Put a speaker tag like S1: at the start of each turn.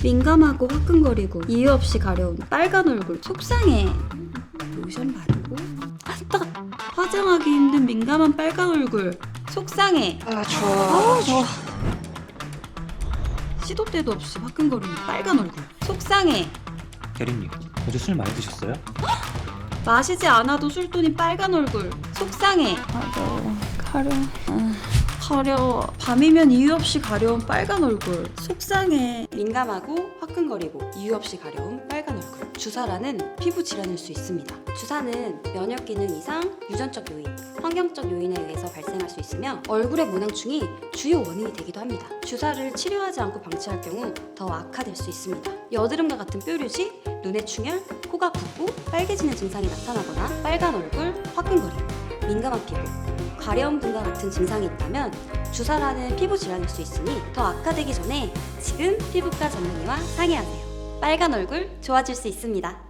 S1: 민감하고 화끈거리고 이유 없이 가려운 빨간 얼굴 속상해. 로션 바르고 아 따가 화장하기 힘든 민감한 빨간 얼굴 속상해.
S2: 아 좋아.
S1: 아 좋아. 시도 때도 없이 화끈거리는 빨간 얼굴 속상해.
S3: 대리님, 어제 술 많이 드셨어요?
S1: 마시지 않아도 술돈이 빨간 얼굴 속상해. 가려워 가려 가려워 밤이면 이유 없이 가려운 빨간 얼굴. 속상해. 민감하고 화끈거리고 이유 없이 가려운 빨간 얼굴. 주사라는 피부 질환일 수 있습니다. 주사는 면역 기능 이상 유전적 요인 환경적 요인에 의해서 발생할 수 있으며 얼굴의 모낭충이 주요 원인이 되기도 합니다. 주사를 치료하지 않고 방치할 경우 더 악화될 수 있습니다. 여드름과 같은 뾰루지 눈의 충혈, 코가 붓고 빨개지는 증상이 나타나거나 빨간 얼굴, 화끈거림, 민감한 피부, 가려움 등과 같은 증상이 있다면 주사라는 피부 질환일 수 있으니 더 악화되기 전에 지금 피부과 전문의와 상의하세요. 빨간 얼굴 좋아질 수 있습니다.